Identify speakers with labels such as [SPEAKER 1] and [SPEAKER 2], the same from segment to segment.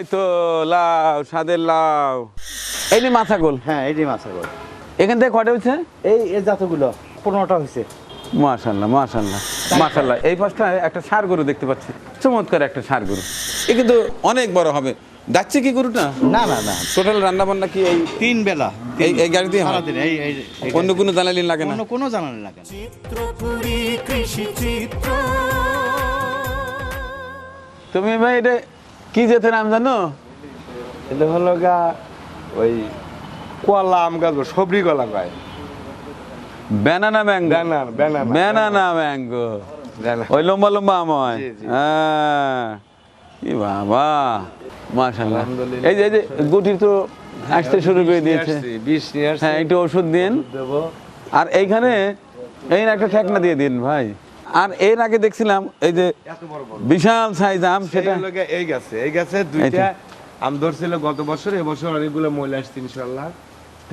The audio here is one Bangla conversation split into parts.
[SPEAKER 1] এই তো লাউ স্বাদের লাউ। এই মাথা গোল
[SPEAKER 2] হ্যাঁ এটি মাছাগর
[SPEAKER 1] এখান থেকে কটা হচ্ছে
[SPEAKER 2] এই এই জাতগুলো পনেরোটা হয়েছে।
[SPEAKER 1] মাশাল্লাহ মাশাল্লাহ মাশাল্লাহ। এই পাশটা একটা সার গরু দেখতে পাচ্ছি। চমৎকার একটা সার গরু। এ কিন্তু অনেক বড় হবে। যাচ্ছে কি গরুটা?
[SPEAKER 2] না না না।
[SPEAKER 1] টোটাল রান্না বান্না কি এই
[SPEAKER 2] তিন বেলা।
[SPEAKER 1] এই এই
[SPEAKER 2] এই এই এই
[SPEAKER 1] অন্য কোনো জ্বালানি লাগে না?
[SPEAKER 2] অন্য কোনো জানানি লাগে না।
[SPEAKER 3] চিত্রপুরী কৃষি চিত্র।
[SPEAKER 1] তুমি ভাই এটা কি যেতে নাম জানো?
[SPEAKER 4] এটা হলো গা ওই কলা আম গাছ সবরি কলা কয়।
[SPEAKER 1] Banana mango. Banana mango. ওই লম্বা লম্বা আম হয়। হ্যাঁ। কি বাবা। মাশাল্লাহ এই যে এই যে গুটি তো আসতে শুরু করে দিয়েছে। হ্যাঁ একটু ওষুধ দিন। আর এইখানে এই না একটা ঠেকনা দিয়ে দিন ভাই। আর এর আগে দেখছিলাম এই যে
[SPEAKER 4] এত বড় বড়।
[SPEAKER 1] বিশাল সাইজ আম
[SPEAKER 4] সেটা এই গাছে এই গাছে দুইটা আম ধরছিল গত বছর এবছর অনেকগুলো মহিলা আসছে ইনশাল্লাহ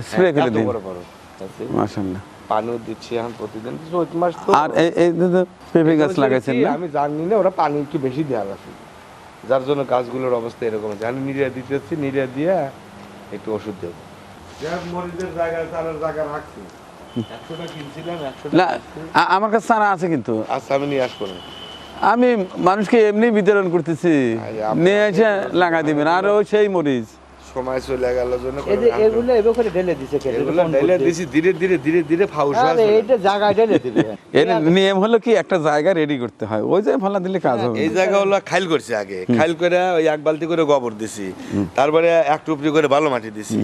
[SPEAKER 1] স্প্রে করে দিন।
[SPEAKER 4] বড় বড়। আছে।
[SPEAKER 1] মাশাল্লাহ
[SPEAKER 4] দিচ্ছি এখন প্রতিদিন চৈত মাস তো।
[SPEAKER 1] আর এই এই যে যে পেঁপে গাছ লাগাইছেন না?
[SPEAKER 4] আমি জানি না ওরা পানি একটু বেশি দেওয়া আছে যার জন্য গাছগুলোর অবস্থা এরকম আছে। আমি নিরিয়া দিতে যাচ্ছি নিরিয়া দিয়ে একটু ওষুধ দেবো। মরিচের জায়গায় চালের জায়গা রাখছি।
[SPEAKER 1] না আমার কাছে চারা আছে কিন্তু।
[SPEAKER 4] আচ্ছা আমি নিয়ে আসব
[SPEAKER 1] আমি মানুষকে এমনি বিতরণ করতেছি। নিয়ে এসে লাগা দিবেন আর ওই সেই মরিচ।
[SPEAKER 4] সময় চলে গেল জন্য
[SPEAKER 2] এই যে এগুলো এবার করে ঢেলে দিছে কে?
[SPEAKER 4] এগুলো ঢেলে দিছি ধীরে ধীরে ধীরে ধীরে ফাউস
[SPEAKER 2] আরে এইটা জায়গায় ঢেলে দিবে।
[SPEAKER 1] এর নিয়ম হলো কি একটা জায়গা রেডি করতে হয়। ওই যে ফালা দিলে কাজ হবে।
[SPEAKER 4] এই জায়গা হলো খাইল করছি আগে। খাইল করে ওই এক বালতি করে গোবর দিছি। তারপরে এক টুপরি করে বালু মাটি দিছি।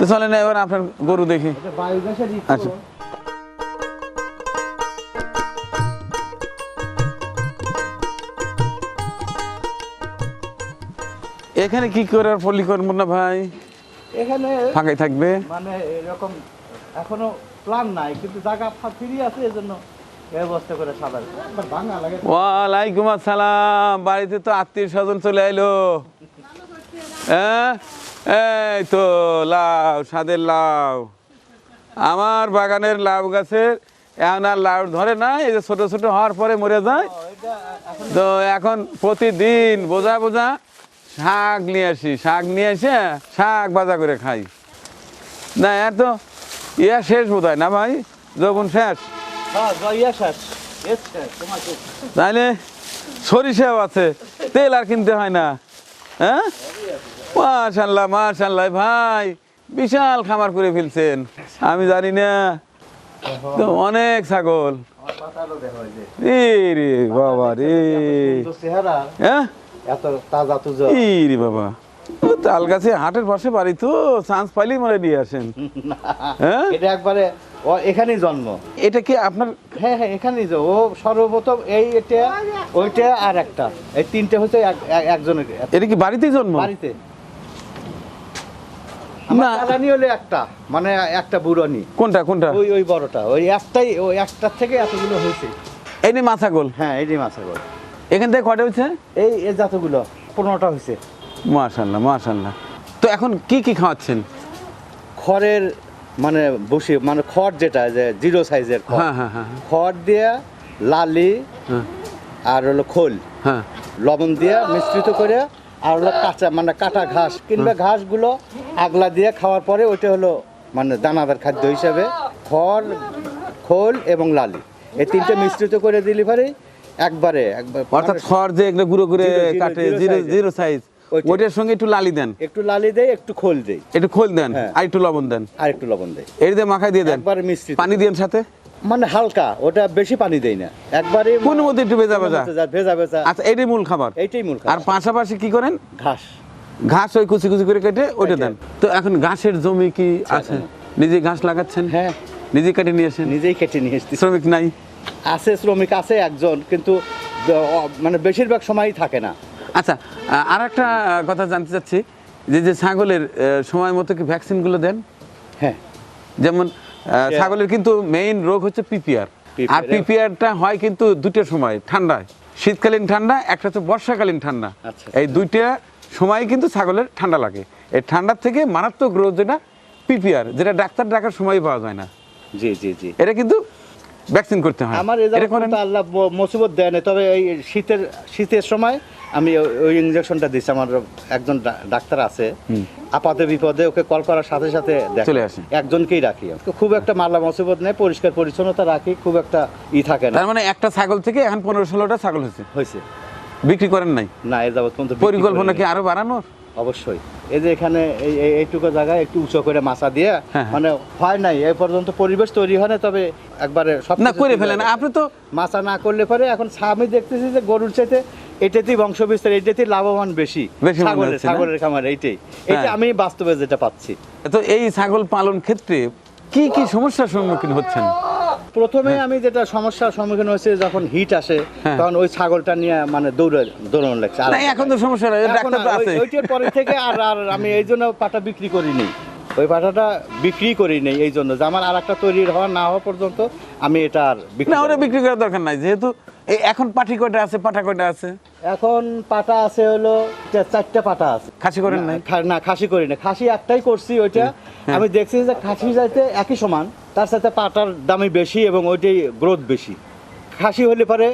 [SPEAKER 1] তো চলেন এবার আপনার গরু দেখি। আচ্ছা এখানে কি করার পলি করব না ভাই?
[SPEAKER 2] এখানে
[SPEAKER 1] ফাঁকাই থাকবে?
[SPEAKER 2] মানে এরকম এখনও প্ল্যান নাই কিন্তু জায়গা ফ্রি আছে এজন্য
[SPEAKER 1] ওয়ালাইকুম আসসালাম। বাড়িতে তো আত্মীয় স্বজন চলে এলো হ্যাঁ? এই তো, লাউ, স্বাদের লাউ। আমার বাগানের লাউ গাছের এখন আর লাউ ধরে না, এই যে ছোট ছোট হওয়ার পরে মরে যায়। তো এখন প্রতিদিন বোঝা বোঝা শাক নিয়ে আসি, শাক নিয়ে এসে শাক ভাজা করে খাই। না এর তো ইয়া শেষ বোধ না ভাই? যখন শেষ?
[SPEAKER 2] হ্যাঁ
[SPEAKER 1] সরিষাও আছে। তেল আর কিনতে হয় না। হ্যাঁ? মাশাল্লাহ মাশাল্লাহ ভাই বিশাল খামার করে ফেলছেন। আমি জানি না। তো অনেক ছাগল। রে বাবা রে। হ্যাঁ? রে বাবা। তাল গাছে হাটের পাশে বাড়ি তো চান্স পাইলেই মনে নিয়ে আসেন। হ্যাঁ?
[SPEAKER 2] এটা একবারে ও এখানেই জন্ম।
[SPEAKER 1] এটা কি আপনার
[SPEAKER 2] হ্যাঁ হ্যাঁ এখানেই যে ও সর্বপ্রথম এই এটা ওইটা আর একটা। এই তিনটে হচ্ছে এক- এক- একজনের।
[SPEAKER 1] এটা কি বাড়িতেই জন্ম?
[SPEAKER 2] বাড়িতে।
[SPEAKER 1] না।
[SPEAKER 2] জ্বালানি হলো একটা মানে একটা বুড়নি।
[SPEAKER 1] কোনটা কোনটা?
[SPEAKER 2] ওই ওই বড়টা। ওই একটাই ওই একটার থেকে এতগুলো হয়েছে।
[SPEAKER 1] এই নে মাথা গোল
[SPEAKER 2] হ্যাঁ এই যে মাছের বড়
[SPEAKER 1] এখান থেকে কটা হচ্ছে
[SPEAKER 2] এই এই জাতগুলো পনেরোটা হয়েছে।
[SPEAKER 1] মাশাল্লাহ মাশাল্লাহ। তো এখন কি কি খাওয়াচ্ছেন?
[SPEAKER 2] খড়ের মানে বসে মানে খড় যেটা যে জিরো সাইজের খড়।
[SPEAKER 1] হ্যাঁ হ্যাঁ হ্যাঁ
[SPEAKER 2] খড় দিয়ে লালি আর হলো খোল।
[SPEAKER 1] হ্যাঁ।
[SPEAKER 2] লবণ দিয়ে মিশ্রিত করে আর হলো কাঁচা মানে কাটা ঘাস কিংবা ঘাসগুলো আগলা দিয়ে খাওয়ার পরে ওইটা হলো মানে দানাদার খাদ্য হিসাবে খড় খোল এবং লালি। এই তিনটে মিশ্রিত করে দিলে একবারে একবার
[SPEAKER 1] অর্থাৎ
[SPEAKER 2] মানে
[SPEAKER 1] খড় যে এগুলো গুঁড়ো করে কাটে
[SPEAKER 2] জিরো
[SPEAKER 1] জিরো সাইজ। ওইটার সঙ্গে একটু লালি দেন।
[SPEAKER 2] একটু লালি দেয় একটু খোল দেয়
[SPEAKER 1] একটু খোল দেন
[SPEAKER 2] হ্যাঁ।
[SPEAKER 1] আর একটু লবণ দেন।
[SPEAKER 2] আর একটু লবণ দেয়
[SPEAKER 1] এর দিয়ে মাখাই দিয়ে দেন।
[SPEAKER 2] একবারে মিশ্রিত
[SPEAKER 1] পানি দিন সাথে?
[SPEAKER 2] মানে হালকা ওটা বেশি পানি দেয় না। একবারে
[SPEAKER 1] কোন মধ্যে একটু ভেজা ভেজা?
[SPEAKER 2] ভেজা ভেজা।
[SPEAKER 1] আচ্ছা এটাই মূল খাবার।
[SPEAKER 2] এইটাই মূল
[SPEAKER 1] আর পাশাপাশি কি করেন?
[SPEAKER 2] ঘাস।
[SPEAKER 1] ঘাস ওই কুচি কুচি করে কেটে ওইটা দেন। তো এখন ঘাসের জমি কি আছে? নিজে ঘাস লাগাচ্ছেন?
[SPEAKER 2] হ্যাঁ।
[SPEAKER 1] নিজে কেটে নিয়ে আসেন?
[SPEAKER 2] নিজেই কেটে নিয়ে এসছি
[SPEAKER 1] শ্রমিক নাই?
[SPEAKER 2] আছে শ্রমিক আছে একজন কিন্তু মানে বেশিরভাগ সময়ই থাকে না।
[SPEAKER 1] আচ্ছা আর একটা কথা জানতে চাচ্ছি। যে যে ছাগলের সময় মতো কি ভ্যাকসিনগুলো দেন?
[SPEAKER 2] হ্যাঁ।
[SPEAKER 1] যেমন ছাগলের কিন্তু মেইন রোগ হচ্ছে পিপিআর আর পিপিআরটা হয় কিন্তু দুটো সময় ঠান্ডায় শীতকালীন ঠান্ডা একটা হচ্ছে বর্ষাকালীন ঠান্ডা।
[SPEAKER 2] আচ্ছা,
[SPEAKER 1] এই দুইটা সময় কিন্তু ছাগলের ঠান্ডা লাগে। এই ঠান্ডার থেকে মারাত্মক রোগ যেটা পিপিআর যেটা ডাক্তার ডাকার সময় পাওয়া যায় না।
[SPEAKER 2] জি জি জি।
[SPEAKER 1] এটা কিন্তু ভ্যাকসিন করতে হয়।
[SPEAKER 2] আমার আল্লাহ মুসিবত দেয় না তবে এই শীতের শীতের সময় আমি ওই- ইঞ্জেকশনটা দিচ্ছি আমার একজন ডাক্তার আছে। আপাতে বিপদে ওকে কল করার সাথে সাথে
[SPEAKER 1] চলে আসে।
[SPEAKER 2] একজনকেই রাখি। খুব একটা মাল্লা মুসিবত নেই পরিষ্কার পরিচ্ছন্নতা রাখি খুব একটা ই থাকে না।
[SPEAKER 1] তার মানে একটা ছাগল থেকে এখন পনেরো ষোলোটা ছাগল হয়েছে?
[SPEAKER 2] হয়েছে।
[SPEAKER 1] বিক্রি করেন নাই?
[SPEAKER 2] না এ যাবৎ পর্যন্ত
[SPEAKER 1] পরিকল্পনা কি আরও বাড়ানোর?
[SPEAKER 2] অবশ্যই। এই যে এখানে এই এই- এইটুকু জায়গায় একটু উঁচু করে মাছা দিয়ে
[SPEAKER 1] হ্যাঁ।
[SPEAKER 2] মানে হয় নাই এই পর্যন্ত পরিবেশ তৈরি হয় না তবে একবারে সব
[SPEAKER 1] না করে ফেলেন। আপনি তো
[SPEAKER 2] মাছা না করলে পরে এখন আমি দেখতেছি যে গরুর চাইতে এটাতেই বংশ বিস্তার এটাতেই লাভবান বেশি। ছাগলের ছাগলের খামার এইটাই। এটা
[SPEAKER 1] হ্যাঁ।
[SPEAKER 2] আমি বাস্তবে যেটা পাচ্ছি।
[SPEAKER 1] তো এই ছাগল পালন ক্ষেত্রে কি কি সমস্যার সম্মুখীন হচ্ছেন?
[SPEAKER 2] প্রথমে আমি যেটা সমস্যার সম্মুখীন হয়েছে যখন হিট আসে
[SPEAKER 1] হ্যাঁ।
[SPEAKER 2] তখন ওই ছাগলটা নিয়ে মানে দৌড়ে দৌড়ানো লাগছে।
[SPEAKER 1] এখন তো সমস্যা
[SPEAKER 2] ওইটার পরে থেকে আর আর আমি এই জন্য পাটা বিক্রি করিনি। ওই পাটাটা বিক্রি করি নেই এই জন্য। যে আমার আর একটা তৈরি হওয়া না হওয়া পর্যন্ত আমি এটা আর বিক্রি
[SPEAKER 1] না ওটা বিক্রি করার দরকার নাই। যেহেতু এই এখন পাঠি কয়টা আছে পাঠা কয়টা আছে?
[SPEAKER 2] এখন পাটা আছে হলো চারটে পাটা আছে।
[SPEAKER 1] খাসি করেন নাই?
[SPEAKER 2] না, না খাসি করি না খাসি একটাই করছি ওইটা।
[SPEAKER 1] হ্যাঁ।
[SPEAKER 2] আমি দেখছি যে খাসি যাইতে একই সমান তার সাথে পাটার দামই বেশি এবং ওইটাই গ্রোথ বেশি। খাসি হলে পরে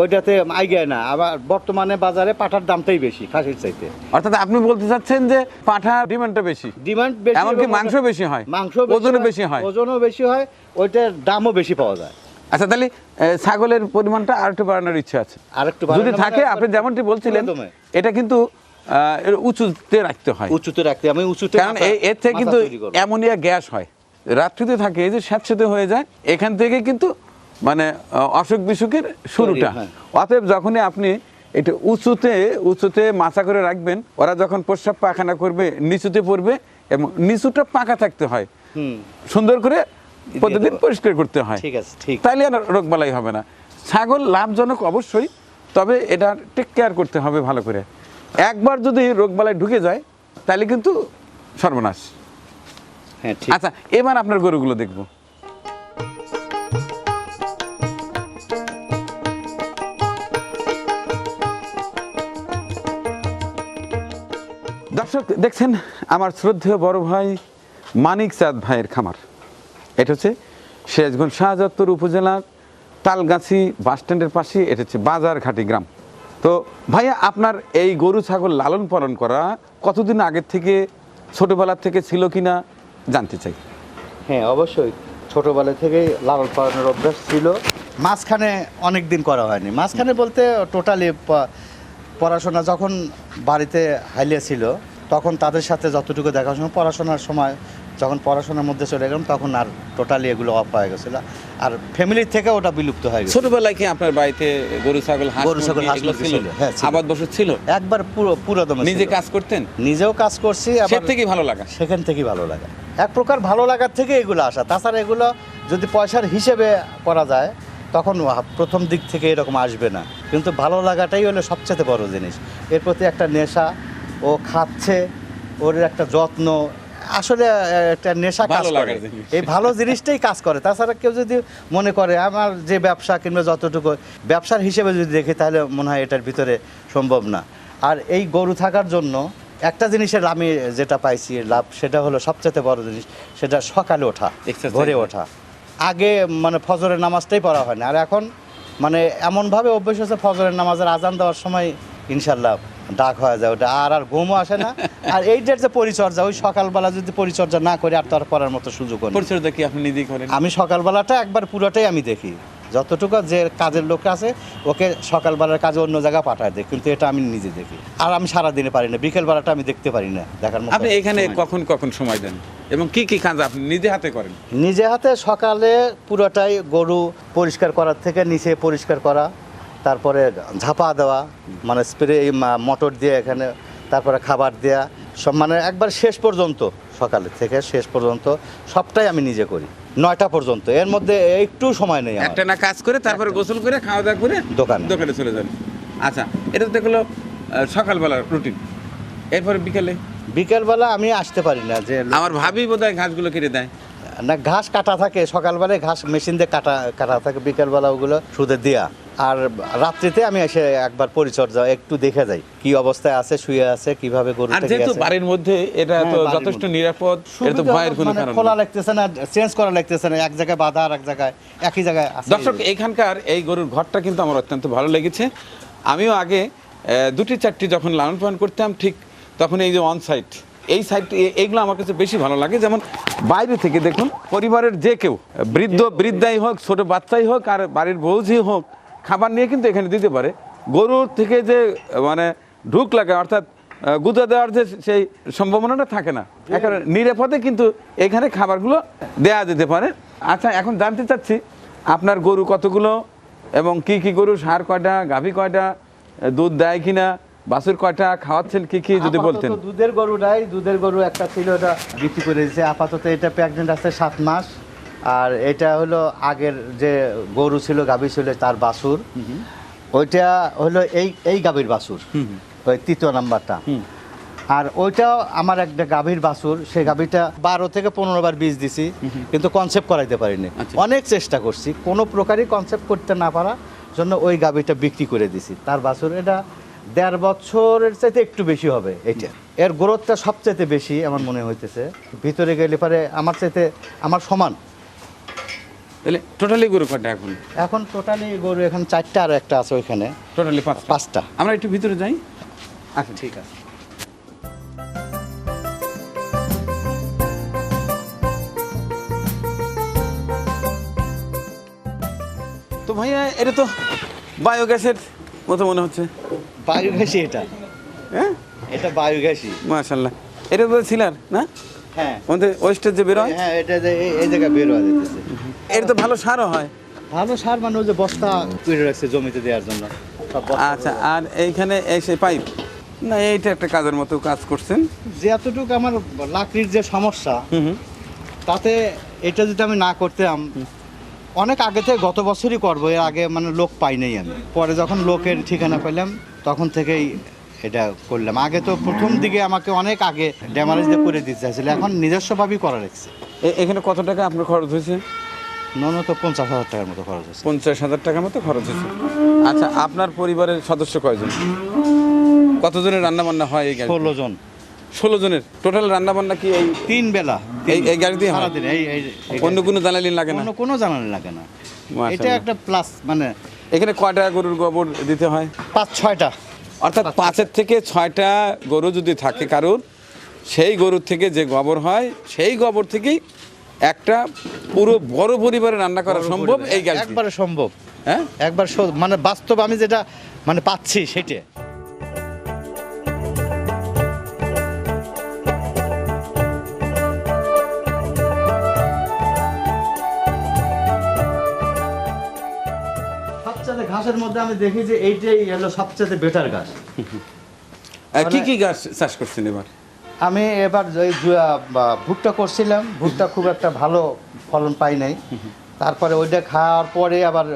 [SPEAKER 2] ওইটাতে আইগায় না। আবার বর্তমানে বাজারে পাটার দামটাই বেশি খাসির চাইতে।
[SPEAKER 1] অর্থাৎ আপনি বলতে চাচ্ছেন যে পাঠা ডিমান্ডটা বেশি?
[SPEAKER 2] ডিমান্ড বেশি
[SPEAKER 1] এমনকি মাংস বেশি হয়।
[SPEAKER 2] মাংস
[SPEAKER 1] ওজনও বেশি হয়।
[SPEAKER 2] ওজনও বেশি হয় ওইটার দামও বেশি পাওয়া যায়।
[SPEAKER 1] আচ্ছা তাহলে ছাগলের পরিমাণটা আরেকটু বাড়ানোর ইচ্ছা আছে।
[SPEAKER 2] আরেকটু
[SPEAKER 1] যদি
[SPEAKER 2] মানে
[SPEAKER 1] থাকে আপনি যেমনটি বলছিলেন এটা কিন্তু উঁচুতে রাখতে হয়।
[SPEAKER 2] উঁচুতে রাখতে আমি উঁচুতে
[SPEAKER 1] কারণ এর থেকে কিন্তু অ্যামোনিয়া গ্যাস হয়। রাত্রিতে থাকে এই যে স্যাঁতসেঁতে হয়ে যায় এখান থেকে কিন্তু মানে অসুখ বিসুখের শুরুটা।
[SPEAKER 2] হ্যাঁ।
[SPEAKER 1] অতএব যখনই আপনি এটা উঁচুতে উঁচুতে মাথা করে রাখবেন ওরা যখন প্রস্রাব পায়খানা করবে নিচুতে পড়বে এবং নিচুটা পাকা থাকতে হয়। সুন্দর করে প্রতিদিন পরিষ্কার করতে হয়।
[SPEAKER 2] ঠিক আছে ঠিক।
[SPEAKER 1] তাইলে আর রোগ বালাই হবে না। ছাগল লাভজনক অবশ্যই তবে এটা টেক কেয়ার করতে হবে ভালো করে। একবার যদি রোগ বালাই ঢুকে যায় তাহলে কিন্তু সর্বনাশ।
[SPEAKER 2] হ্যাঁ
[SPEAKER 1] আচ্ছা এবার আপনার গরুগুলো দেখব। দেখছেন, আমার শ্রদ্ধেয় বড় ভাই মানিক চাঁদ ভাইয়ের খামার। এটা হচ্ছে সিরাজগঞ্জ শাহজাদপুর উপজেলার তালগাছি বাস স্ট্যান্ডের পাশে, এটা হচ্ছে বাজারঘাটি গ্রাম। তো ভাইয়া, আপনার এই গরু, ছাগল লালন পালন করা কতদিন আগের থেকে ছোটবেলার থেকে ছিল কিনা জানতে চাই।
[SPEAKER 2] হ্যাঁ অবশ্যই। ছোটবেলা থেকেই লালন পালনের অভ্যাস ছিল। মাঝখানে অনেক দিন করা হয়নি। মাঝখানে বলতে টোটালি পড়াশোনা যখন বাড়িতে হাইলিয়া ছিল তখন তাদের সাথে যতটুকু দেখাশোনা পড়াশোনার সময় যখন পড়াশোনার মধ্যে চলে গেলাম তখন আর টোটালি এগুলো অফ হয়ে গেছিল। আর ফ্যামিলির থেকে ওটা বিলুপ্ত হয়ে গেছে।
[SPEAKER 1] ছোটবেলায় কি আপনার বাড়িতে গরু ছাগল
[SPEAKER 2] গরু, ছাগল,
[SPEAKER 1] ছিল?
[SPEAKER 2] হ্যাঁ।
[SPEAKER 1] আবাদ বসত ছিল?
[SPEAKER 2] একবার পুরো পুরো দমে
[SPEAKER 1] নিজে কাজ করতেন?
[SPEAKER 2] নিজেও কাজ করছি
[SPEAKER 1] সে
[SPEAKER 2] আবার
[SPEAKER 1] থেকেই ভালো লাগা?
[SPEAKER 2] সেখান থেকেই ভালো লাগা। এক প্রকার ভালো লাগার থেকে এগুলো আসা। তাছাড়া এগুলো যদি পয়সার হিসেবে করা যায় তখন প্রথম দিক থেকে এরকম আসবে না। কিন্তু ভালো লাগাটাই হলো সবচেয়ে বড় জিনিস। এর প্রতি একটা নেশা ও খাচ্ছে ওর একটা যত্ন আসলে একটা নেশা কাজ করে। এই ভালো জিনিসটাই কাজ করে। তাছাড়া কেউ যদি মনে করে আমার যে ব্যবসা কিংবা যতটুকু ব্যবসার হিসেবে যদি দেখি তাহলে মনে হয় এটার ভিতরে সম্ভব না। আর এই গরু থাকার জন্য একটা জিনিসের আমি যেটা পাইছি লাভ সেটা হলো সবচেয়ে বড় জিনিস সেটা সকালে ওঠা. ভোরে ওঠা। আগে মানে ফজরের নামাজটাই পড়া হয় না। আর এখন মানে এমনভাবে অভ্যেস হচ্ছে ফজরের নামাজের আজান দেওয়ার সময় ইনশাল্লাহ ডাক হয়ে যায় ওটা আর আর ঘুমও আসে না। আর এইটার যে পরিচর্যা ওই সকালবেলা যদি পরিচর্যা না করে আর তার করার মতো সুযোগ নেই।
[SPEAKER 1] পরিচর্যা কি আপনি নিজেই করেন?
[SPEAKER 2] আমি সকালবেলাটা একবার পুরোটাই আমি দেখি। যতটুকু যে কাজের লোক আছে ওকে সকালবেলার কাজে অন্য জায়গায় পাঠায় দেয় কিন্তু এটা আমি নিজে দেখি। আর আমি সারা দিনে পারি না বিকেলবেলাটা আমি দেখতে পারি না দেখার মতো
[SPEAKER 1] আপনি এখানে কখন কখন সময় দেন? এবং কি কি কাজ আপনি নিজে হাতে করেন?
[SPEAKER 2] নিজে হাতে সকালে পুরোটাই গরু পরিষ্কার করার থেকে নিচে পরিষ্কার করা তারপরে ঝাপা দেওয়া মানে স্প্রে মোটর দিয়ে এখানে তারপরে খাবার দেওয়া সব মানে একবার শেষ পর্যন্ত সকালে থেকে শেষ পর্যন্ত সবটাই আমি নিজে করি। নয়টা পর্যন্ত এর মধ্যে একটু সময় নেই
[SPEAKER 1] একটা না কাজ করে তারপরে গোসল করে খাওয়া দাওয়া করে
[SPEAKER 2] দোকান।
[SPEAKER 1] দোকানে চলে যান। আচ্ছা এটা তো হলো আহ, সকালবেলার রুটিন এরপরে বিকেলে?
[SPEAKER 2] বিকেলবেলা আমি আসতে পারি না যে
[SPEAKER 1] আমার ভাবি বোধহয় ঘাসগুলো কেটে দেয়।
[SPEAKER 2] না ঘাস কাটা থাকে সকালবেলায় ঘাস মেশিন দিয়ে কাটা কাটা থাকে বিকেলবেলা ওগুলো সুদে দেয়া। আর রাত্রিতে আমি এসে একবার পরিচর্যা একটু দেখে যাই কি অবস্থায় আছে শুয়ে আছে কীভাবে গরু আর
[SPEAKER 1] যেহেতু বাড়ির মধ্যে এটা
[SPEAKER 2] হ্যাঁ,
[SPEAKER 1] তো যথেষ্ট নিরাপদ এটা তো ভয়ের কোনো
[SPEAKER 2] মানে
[SPEAKER 1] কারণ
[SPEAKER 2] খোলা লাগতেছে না চেঞ্জ করা লাগতেছে না এক জায়গায় বাধা আর এক জায়গায় একই জায়গায় আছে।
[SPEAKER 1] দর্শক এখানকার এই গরুর ঘরটা কিন্তু আমার অত্যন্ত ভালো লেগেছে। আমিও আগে দুটি চারটি যখন লালন পালন করতাম ঠিক তখন এই যে অন সাইট এই সাইড এইগুলো আমার কাছে বেশি ভালো লাগে। যেমন বাইরে থেকে দেখুন পরিবারের যে কেউ বৃদ্ধ বৃদ্ধাই হোক ছোট বাচ্চাই হোক আর বাড়ির বৌঝি হোক খাবার নিয়ে কিন্তু এখানে দিতে পারে। গরুর থেকে যে মানে ঢুক লাগে অর্থাৎ গুঁতো দেওয়ার যে সেই সম্ভাবনাটা থাকে না। এখন নিরাপদে কিন্তু এখানে খাবারগুলো দেয়া যেতে পারে। আচ্ছা এখন জানতে চাচ্ছি আপনার গরু কতগুলো এবং কি কি গরু সার কয়টা গাভী কয়টা দুধ দেয় কিনা বাছুর কয়টা খাওয়াচ্ছেন কি কি যদি বলতেন।
[SPEAKER 2] দুধের গরু গরুটাই দুধের গরু একটা ছিল ওটা বিক্রি করে দিয়েছে। আপাতত এটা প্রেগনেন্ট আছে সাত মাস। আর এটা হলো আগের যে গরু ছিল গাভী ছিল তার বাছুর। ওইটা হলো এই এই গাভীর বাছুর। ওই তৃতীয় নাম্বারটা। আর ওইটাও আমার একটা গাভীর বাছুর সেই গাভীটা বারো থেকে পনেরো বার বীজ দিছি কিন্তু কনসেপ্ট করাইতে পারিনি।
[SPEAKER 1] আচ্ছা।
[SPEAKER 2] অনেক চেষ্টা করছি কোনো প্রকারই কনসেপ্ট করতে না পারা জন্য ওই গাভীটা বিক্রি করে দিছি। তার বাছুর এটা দেড় বছরের চাইতে একটু বেশি হবে এটা। এর গ্রোথটা সবচাইতে বেশি আমার মনে হইতেছে। ভিতরে গেলে পরে আমার চাইতে আমার সমান।
[SPEAKER 1] তাহলে টোটালি গরু কয়টা এখন?
[SPEAKER 2] এখন টোটালি গরু এখন চারটা আর একটা আছে ওইখানে।
[SPEAKER 1] টোটালি পাঁচ
[SPEAKER 2] পাঁচটা।
[SPEAKER 1] আমরা একটু ভিতরে যাই। আচ্ছা
[SPEAKER 2] ঠিক আছে।
[SPEAKER 1] তো ভাইয়া এটা তো বায়োগ্যাসের মতো মনে হচ্ছে।
[SPEAKER 2] বায়ু ঘাসি এটা।
[SPEAKER 1] হ্যাঁ?
[SPEAKER 2] এটা বায়ু ঘাসি
[SPEAKER 1] মাশাল্লাহ এটা তো ছিলার না?
[SPEAKER 2] হ্যাঁ।
[SPEAKER 1] আমাদের ওয়েস্টের যে বেরোয়
[SPEAKER 2] হ্যাঁ? এটা যে এই- জায়গায় বের হয়ে যেতেছে
[SPEAKER 1] এটা তো ভালো সারও হয়।
[SPEAKER 2] ভালো সার মানে ওই যে বস্তা করে রাখছে জমিতে দেওয়ার জন্য।
[SPEAKER 1] আচ্ছা আর এইখানে এই সেই পাইপ? না এইটা একটা কাজের মতো কাজ করছেন।
[SPEAKER 2] যে এতটুকু আমার লাকড়ির যে সমস্যা তাতে এটা যদি আমি না করতাম অনেক আগে থেকে গত বছরই করব এর আগে মানে লোক পাই নাই আমি। পরে যখন লোকের ঠিকানা পেলাম তখন থেকেই এটা করলাম। আগে তো প্রথম দিকে আমাকে অনেক আগে ড্যামারেজ দিয়ে করে দিতে চাইছিল এখন নিজস্বভাবেই করা রেখেছে
[SPEAKER 1] এখানে কত টাকা আপনার খরচ হয়েছে?
[SPEAKER 2] ন্যূনত পঞ্চাশ হাজার টাকার মতো খরচ
[SPEAKER 1] পঞ্চাশ হাজার টাকার মতো খরচ হয়েছে। আচ্ছা আপনার পরিবারের সদস্য কয়জন? কতজনের রান্না বান্না হয় এই গাড়ি
[SPEAKER 2] ষোলো জন।
[SPEAKER 1] ষোলো জনের। টোটাল রান্না বান্না কি এই
[SPEAKER 2] তিন বেলা।
[SPEAKER 1] এই- এই হয়?
[SPEAKER 2] সারাদিন এই এই এই
[SPEAKER 1] অন্য কোনো জ্বালানি লাগে না?
[SPEAKER 2] অন্য কোনো জানানি লাগে না।
[SPEAKER 1] মাশাআল্লাহ।
[SPEAKER 2] এটা একটা প্লাস মানে
[SPEAKER 1] এখানে কয়টা গরুর গোবর দিতে হয়?
[SPEAKER 2] পাঁচ ছয়টা।
[SPEAKER 1] অর্থাৎ পাঁচের থেকে ছয়টা গরু যদি থাকে কারুর সেই গরুর থেকে যে গোবর হয় সেই গোবর থেকেই একটা পুরো বড় পরিবারে রান্না করা সম্ভব এই গাড়ি
[SPEAKER 2] একবারে সম্ভব।
[SPEAKER 1] হ্যাঁ?
[SPEAKER 2] একবার মানে বাস্তব আমি যেটা মানে পাচ্ছি সেটা। ঘাসের মধ্যে আমি দেখি যে এইটাই হলো সবচেয়ে বেটার ঘাস।
[SPEAKER 1] কি কি গাছ চাষ করছেন এবার?
[SPEAKER 2] আমি এবার ওই জুয়া ভুট্টা করছিলাম ভুট্টা খুব একটা ভালো ফলন পাই নাই তারপরে ওইটা খাওয়ার পরে আবার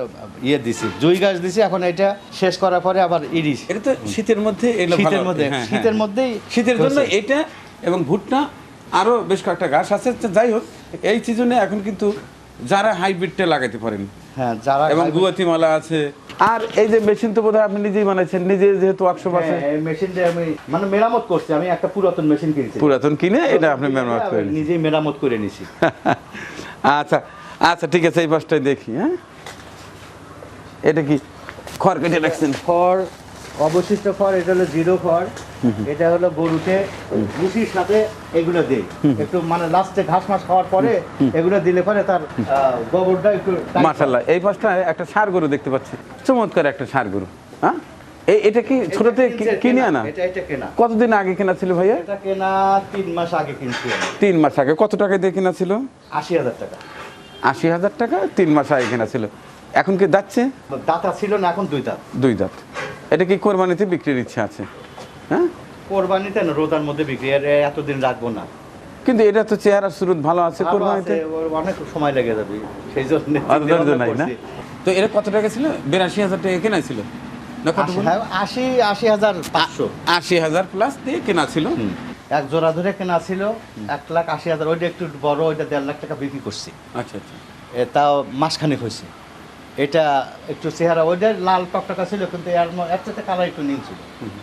[SPEAKER 2] ইয়ে দিছি জুই গাছ দিছি এখন এটা শেষ করার পরে আবার ইরিশ
[SPEAKER 1] এটা তো শীতের মধ্যে
[SPEAKER 2] শীতের মধ্যে
[SPEAKER 1] হ্যাঁ, হ্যাঁ।
[SPEAKER 2] শীতের মধ্যেই
[SPEAKER 1] শীতের জন্য। এটা এবং ভুট্টা আরও বেশ কয়েকটা গাছ আছে যাই হোক এই সিজনে এখন কিন্তু যারা হাইব্রিডটা লাগাতে পারেন।
[SPEAKER 2] হ্যাঁ যারা
[SPEAKER 1] এবং আছে। আর এই যে মেশিন তো বোধহয় আপনি নিজেই বানাইছেন নিজে যেহেতু ওয়ার্কশপ আছে।
[SPEAKER 2] হ্যাঁ, এই মেশিনটা আমি মানে মেরামত করছি আমি একটা পুরাতন মেশিন কিনছি।
[SPEAKER 1] পুরাতন কিনে এটা আপনি মেরামত করে নিয়েছেন।
[SPEAKER 2] নিজেই মেরামত করে নিছি।
[SPEAKER 1] আচ্ছা আচ্ছা ঠিক আছে এই পাশটাই দেখি হ্যাঁ? এটা কি? খড় কেটে রাখছেন।
[SPEAKER 2] খড় অবশিষ্ট খড় এটা হলো জিরো খড় এটা হলো গরুতে ভুসির সাথে এগুলো দেই একটু মানে লাস্টে ঘাস মাস খাওয়ার পরে এগুলো দিলে পরে তার গোবরটা একটু
[SPEAKER 1] মাশাল্লাহ এই পাশটা একটা সার গরু দেখতে পাচ্ছি। চমৎকার একটা সার গরু হ্যাঁ? এই এটা কি। ছোটতে কিনে আনা? কতদিন আগে কেনা ছিল ভাইয়া?
[SPEAKER 2] এটা কেনা তিন মাস আগে কিনছি
[SPEAKER 1] তিন মাস আগে। কত টাকা দিয়ে কেনা ছিল?
[SPEAKER 2] আশি হাজার টাকা।
[SPEAKER 1] আশি হাজার টাকা? তিন মাস আগে কেনা ছিল। এখন কি যাচ্ছে
[SPEAKER 2] দাতা ছিল না এখন দুই দাঁত।
[SPEAKER 1] দুই দাঁত। এটা কি কোরবানিতে বিক্রির ইচ্ছা আছে? হ্যাঁ?
[SPEAKER 2] কোরবানিতে না রোদার মধ্যে বিক্রি এর এতদিন রাখব না।
[SPEAKER 1] কিন্তু এটা তো চেহারা শুরু ভালো আছে কোরবানিতে?
[SPEAKER 2] অনেক সময় লেগে যাবে সেই জন্য
[SPEAKER 1] ধৈর্য নাই না? তো এটা কত টাকা ছিল? বিরাশি হাজার টাকা কেনা ছিল? না কত
[SPEAKER 2] আশি- আশি হাজার পাঁচশো।
[SPEAKER 1] আশি হাজার প্লাস দিয়ে কেনা ছিল?
[SPEAKER 2] এক জোড়া ধরে কেনা ছিল এক লাখ আশি হাজার ওইটা একটু বড় ওইটা দেড় লাখ টাকা বিক্রি করছি।
[SPEAKER 1] আচ্ছা আচ্ছা।
[SPEAKER 2] তাও মাসখানেক হয়েছে। এটা একটু চেহারা ওইটা লাল টকটকা ছিল কিন্তু এর সাথে কালার একটু নীল ছিল।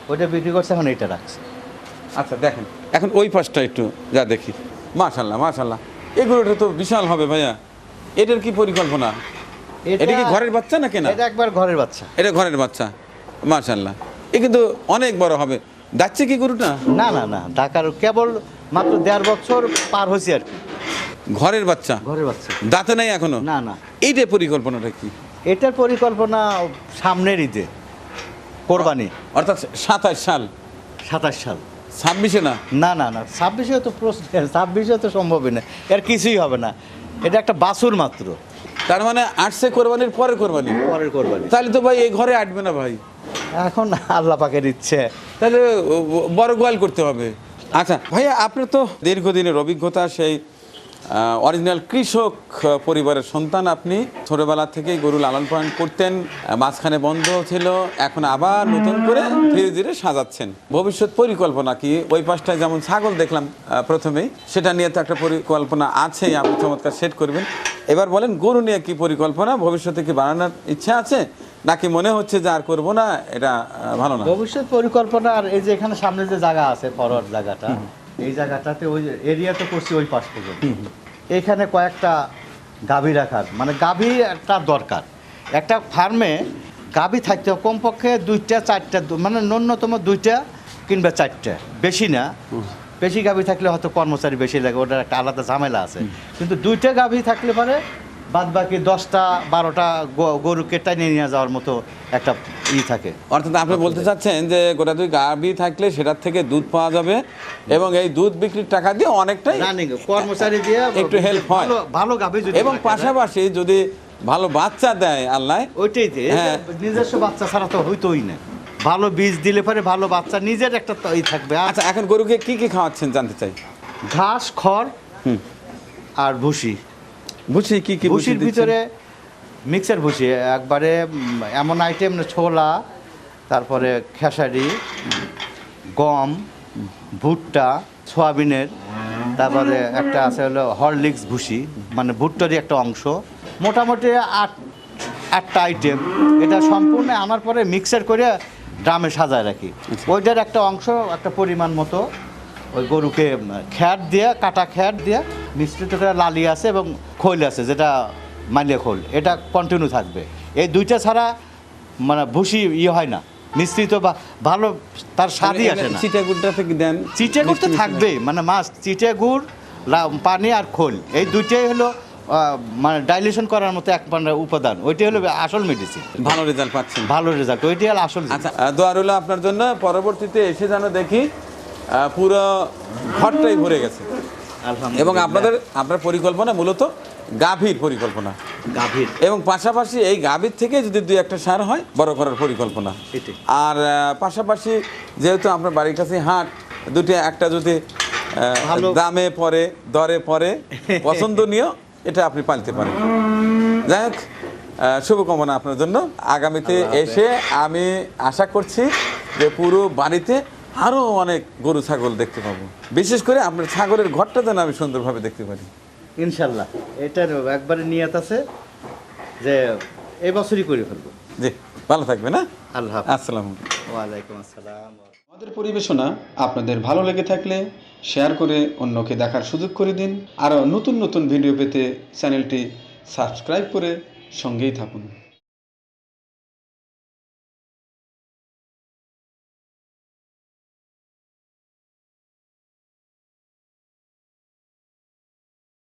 [SPEAKER 2] ওইটা বিক্রি করছে এখন এটা রাখছে।
[SPEAKER 1] আচ্ছা দেখেন এখন ওই পাশটা একটু যা দেখি। মাশাল্লাহ মাশাল্লাহ এগুলোটা তো বিশাল হবে ভাইয়া। এটার কি পরিকল্পনা? এটা কি ঘরের বাচ্চা না কেনা?
[SPEAKER 2] এটা একবার ঘরের বাচ্চা।
[SPEAKER 1] এটা ঘরের বাচ্চা। মাশাল্লাহ এ কিন্তু অনেক বড় হবে। যাচ্ছে কি গরুটা?
[SPEAKER 2] না না না ঢাকার কেবল মাত্র দেড় বছর পার হয়েছে আর কি।
[SPEAKER 1] ঘরের বাচ্চা?
[SPEAKER 2] ঘরের বাচ্চা।
[SPEAKER 1] দাঁতে নাই এখনও?
[SPEAKER 2] না না।
[SPEAKER 1] এইটার পরিকল্পনাটা কি?
[SPEAKER 2] এটার পরিকল্পনা সামনের ঈদে। কোরবানি।
[SPEAKER 1] অর্থাৎ সাতাশ সাল।
[SPEAKER 2] সাতাশ সাল।
[SPEAKER 1] ছাব্বিশে না?
[SPEAKER 2] না না না। ছাব্বিশে তো প্রশ্ন ছাব্বিশে তো সম্ভবই না। এর কিছুই হবে না। এটা একটা বাসুর মাত্র।
[SPEAKER 1] তার মানে আটশে কোরবানির পরে কোরবানি?
[SPEAKER 2] পরের কোরবানি।
[SPEAKER 1] তাহলে তো ভাই এই ঘরে আটবে না ভাই।
[SPEAKER 2] এখন আল্লাহ পাকের ইচ্ছে।
[SPEAKER 1] তাহলে বড় গোয়াল করতে হবে। আচ্ছা ভাইয়া আপনার তো দীর্ঘদিনের অভিজ্ঞতা সেই অরিজিনাল কৃষক পরিবারের সন্তান আপনি। ছোটবেলা থেকেই গরু লালন পালন করতেন মাঝখানে বন্ধ ছিল এখন আবার নতুন করে ধীরে ধীরে সাজাচ্ছেন। ভবিষ্যৎ পরিকল্পনা কি? ওই পাশটায় যেমন ছাগল দেখলাম প্রথমেই সেটা নিয়ে তো একটা পরিকল্পনা আছেই আপনি চমৎকার সেট করবেন। এবার বলেন গরু নিয়ে কি পরিকল্পনা? ভবিষ্যতে কি বানানোর ইচ্ছা আছে? নাকি মনে হচ্ছে যে আর করব না এটা ভালো না?
[SPEAKER 2] ভবিষ্যৎ পরিকল্পনা আর এই যে এখানে সামনে যে জায়গা আছে ফরওয়ার্ড জায়গাটা এই জায়গাটাতে ওই এরিয়া তো করছি ওই পাশ পর্যন্ত। এখানে কয়েকটা গাভী রাখার মানে গাভী একটা দরকার। একটা ফার্মে গাভী থাকতে কমপক্ষে দুইটা চারটা মানে ন্যূনতম দুইটা কিংবা চারটা। বেশি না। বেশি গাভী থাকলে হয়তো কর্মচারী বেশি লাগে ওটার একটা আলাদা ঝামেলা আছে। কিন্তু দুইটা গাভী থাকলে পরে বাদ বাকি দশটা বারোটা গরুকে টাইনে নিয়ে যাওয়ার মতো একটা ই থাকে
[SPEAKER 1] অর্থাৎ আপনি বলতে চাচ্ছেন যে গোটা দুই গাভী থাকলে সেটার থেকে দুধ পাওয়া যাবে এবং এই দুধ বিক্রির টাকা দিয়ে অনেকটাই
[SPEAKER 2] কর্মচারী দিয়ে
[SPEAKER 1] একটু হেল্প হয়।
[SPEAKER 2] ভালো গাভী যদি
[SPEAKER 1] এবং পাশাপাশি যদি ভালো বাচ্চা দেয় আল্লাহ
[SPEAKER 2] ওইটাই
[SPEAKER 1] হ্যাঁ।
[SPEAKER 2] নিজস্ব বাচ্চা ছাড়া তো হইতোই না ভালো বীজ দিলে পরে ভালো বাচ্চা নিজের একটা ই থাকবে
[SPEAKER 1] আচ্ছা এখন গরুকে কি কি খাওয়াচ্ছেন জানতে চাই
[SPEAKER 2] ঘাস খড়
[SPEAKER 1] হুম।
[SPEAKER 2] আর ভুসি
[SPEAKER 1] বুঝছি কি কি
[SPEAKER 2] ভুসির ভিতরে মিক্সার ভুসি একবারে এমন আইটেম ছোলা তারপরে খেসারি গম ভুট্টা সোয়াবিনের তারপরে একটা আছে হলো হরলিক্স ভুসি মানে ভুট্টারই একটা অংশ। মোটামুটি আট আটটা আইটেম এটা সম্পূর্ণ আনার পরে মিক্সার করে ড্রামে সাজায় রাখি। ওইটার একটা অংশ একটা পরিমাণ মতো ওই গরুকে খ্যাট দিয়ে কাটা খ্যাট দিয়ে মিশ্রিত করে লালি আছে এবং খৈল আছে যেটা মালিয়া খোল এটা কন্টিনিউ থাকবে। এই দুইটা ছাড়া মানে ভুসি ইয়ে হয় না। মিশ্রিত বা ভালো তার স্বাদই আসে না।
[SPEAKER 1] চিটা গুড়টা থেকে দেন?
[SPEAKER 2] চিটে গুড় তো। থাকবেই মানে মাছ চিটে গুড় পানি আর খোল এই দুইটাই হলো মানে ডাইলেশন করার মতো এক মানে উপাদান। ওইটাই হলো আসল মেডিসিন
[SPEAKER 1] ভালো রেজাল্ট পাচ্ছেন।
[SPEAKER 2] ভালো রেজাল্ট ওইটাই হলো আসল।
[SPEAKER 1] আচ্ছা দোয়া রইল আপনার জন্য। পরবর্তীতে এসে যেন দেখি পুরো ঘরটাই ভরে গেছে। এবং আপনাদের আপনার পরিকল্পনা মূলত গাভীর পরিকল্পনা।
[SPEAKER 2] গাভীর।
[SPEAKER 1] এবং পাশাপাশি এই গাভীর থেকে যদি দুই একটা সার হয় বড় করার পরিকল্পনা। আর পাশাপাশি যেহেতু আপনার বাড়ির কাছে হাট দুটি একটা যদি দামে পরে দরে পরে পছন্দনীয় এটা আপনি পালতে পারেন। যাই হোক শুভকামনা আপনার জন্য। আগামীতে এসে আমি আশা করছি যে পুরো বাড়িতে আরও অনেক গরু ছাগল দেখতে পাবো। বিশেষ করে আপনার ছাগলের ঘরটা যেন আমি সুন্দরভাবে দেখতে পারি।
[SPEAKER 2] ইনশাল্লাহ। এটার একবারে নিয়ত আছে যে এই বছরই করে ফেলব।
[SPEAKER 1] জি ভালো থাকবে না
[SPEAKER 2] আল্লাহ হাফেজ।
[SPEAKER 1] আসসালামু
[SPEAKER 2] ওয়ালাইকুম আসসালাম।
[SPEAKER 5] আমাদের পরিবেশনা আপনাদের ভালো লেগে থাকলে শেয়ার করে অন্যকে দেখার সুযোগ করে দিন। আরও নতুন নতুন ভিডিও পেতে চ্যানেলটি সাবস্ক্রাইব করে সঙ্গেই থাকুন।